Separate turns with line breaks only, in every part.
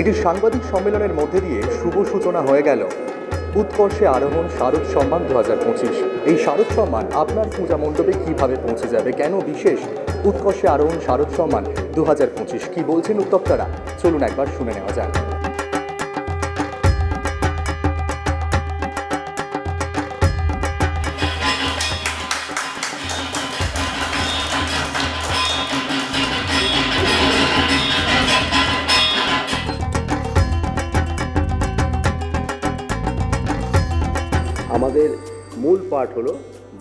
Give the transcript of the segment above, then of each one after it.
একটি সাংবাদিক সম্মেলনের মধ্যে দিয়ে শুভ সূচনা হয়ে গেল। উৎকর্ষে আরোহণ শারদ সম্মান দু হাজার পঁচিশ। এই শারদ সম্মান আপনার পূজা মণ্ডপে কীভাবে পৌঁছে যাবে? কেন বিশেষ? উৎকর্ষে আরোহণ শারদ সম্মান দু হাজার পঁচিশ। কি বলছেন উদ্যোক্তারা চলুন একবার শুনে নেওয়া যাক।
আমাদের মূল পার্ট হলো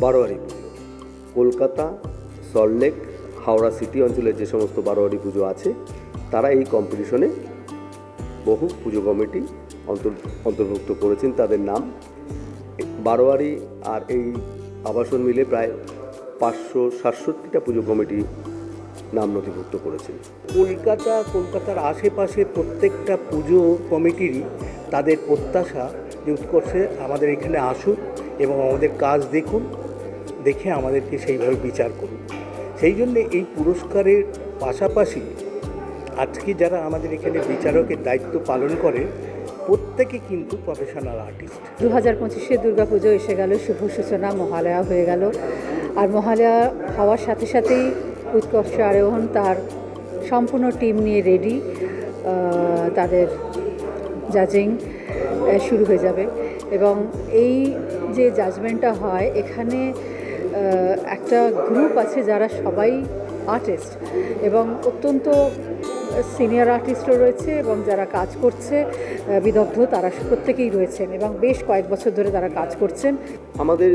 বারোয়ারি পুজো। কলকাতা সল্টলেক হাওড়া সিটি অঞ্চলের যে সমস্ত বারোয়ারি পুজো আছে, তারা এই কম্পিটিশনে বহু পুজো কমিটি অন্তর, অন্তর্ভুক্ত করেছেন তাদের নাম। বারোয়ারি আর এই আবাসন মিলে প্রায় পাঁচশো সাতষট্টিটা পুজো কমিটি নাম নথিভুক্ত করেছেন।
কলকাতা, কলকাতার আশেপাশে প্রত্যেকটা পুজো কমিটিরই তাদের প্রত্যাশা যে উৎকর্ষে আমাদের এখানে আসুন এবং আমাদের কাজ দেখুন, দেখে আমাদেরকে সেইভাবে বিচার করুন। সেই জন্য এই পুরস্কারের পাশাপাশি আজকে যারা আমাদের এখানে বিচারকের দায়িত্ব পালন করে, প্রত্যেকে কিন্তু প্রফেশনাল আর্টিস্ট
দু হাজার পঁচিশে দুর্গাপুজো এসে গেল, শুভ সূচনা, মহালয়া হয়ে গেল। আর মহালয়া হওয়ার সাথে সাথেই উৎকর্ষ আরোহণ তার সম্পূর্ণ টিম নিয়ে রেডি তাদের জাজিং শুরু হয়ে যাবে। এবং এই যে জাজমেন্টটা হয়, এখানে একটা গ্রুপ আছে যারা সবাই আর্টিস্ট এবং অত্যন্ত সিনিয়র আর্টিস্টও রয়েছে এবং যারা কাজ করছে বিদগ্ধ, তারা প্রত্যেকেই রয়েছেন এবং বেশ কয়েক বছর ধরে তারা কাজ করছেন।
আমাদের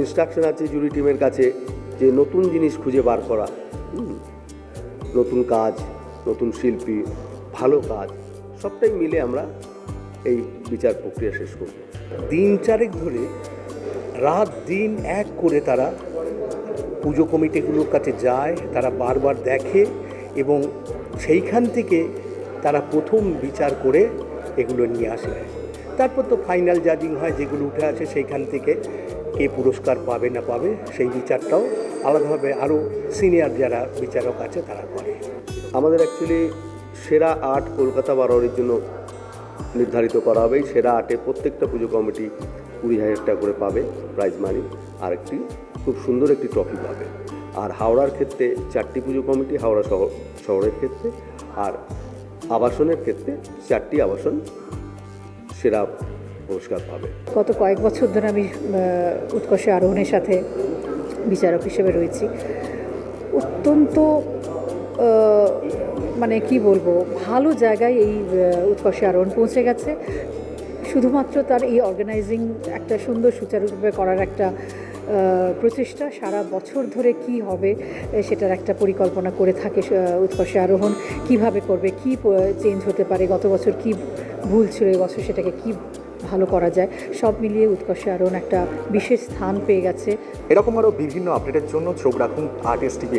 ইনস্ট্রাকশন আছে জুরি টিমের কাছে যে নতুন জিনিস খুঁজে বার করা। নতুন কাজ, নতুন শিল্পী, ভালো কাজ, সবটাই মিলে আমরা এই বিচার প্রক্রিয়া শেষ করব।
দিন চারেক ধরে, রাত দিন এক করে তারা পুজো কমিটিগুলোর কাছে যায়, তারা বারবার দেখে এবং সেইখান থেকে তারা প্রথম বিচার করে এগুলো নিয়ে আসে। তারপর তো ফাইনাল জাজিং হয়, যেগুলো উঠে আসে সেইখান থেকে কে পুরস্কার পাবে না পাবে, সেই বিচারটাও আলাদাভাবে আরও সিনিয়র যারা বিচারক আছে তারা করে।
আমাদের অ্যাকচুয়ালি সেরা আর্ট কলকাতা বারোয়ারির জন্য নির্ধারিত করা হবে। সেরা আর্টে প্রত্যেকটা পুজো কমিটি কুড়ি হাজার টাকা করে পাবে প্রাইজ মানি আর একটি খুব সুন্দর একটি ট্রফি পাবে। আর হাওড়ার ক্ষেত্রে চারটি পুজো কমিটি, হাওড়া শহর শহরের ক্ষেত্রে আর আবাসনের ক্ষেত্রে চারটি আবাসন সেরা পুরস্কার পাবে।
গত কয়েক বছর ধরে আমি উৎকর্ষে আরোহণের সাথে বিচারক হিসেবে রয়েছি। অত্যন্ত মানে কি বলব, ভালো জায়গায় এই উৎকর্ষে আরোহণ পৌঁছে গেছে। শুধুমাত্র তার এই অর্গানাইজিং একটা সুন্দর সুচারুরূপে করার একটা প্রচেষ্টা, সারা বছর ধরে কি হবে সেটার একটা পরিকল্পনা করে থাকে উৎকর্ষে আরোহণ। কীভাবে করবে, কি চেঞ্জ হতে পারে, গত বছর কি ভুল ছিল এবছর সেটাকে কি ভালো করা যায়, সব মিলিয়ে উৎকর্ষে আরোহণ একটা বিশেষ স্থান পেয়ে গেছে।
এরকম আরও বিভিন্ন আপডেটের জন্য চোখ রাখুন আর্টিস্ট টিভি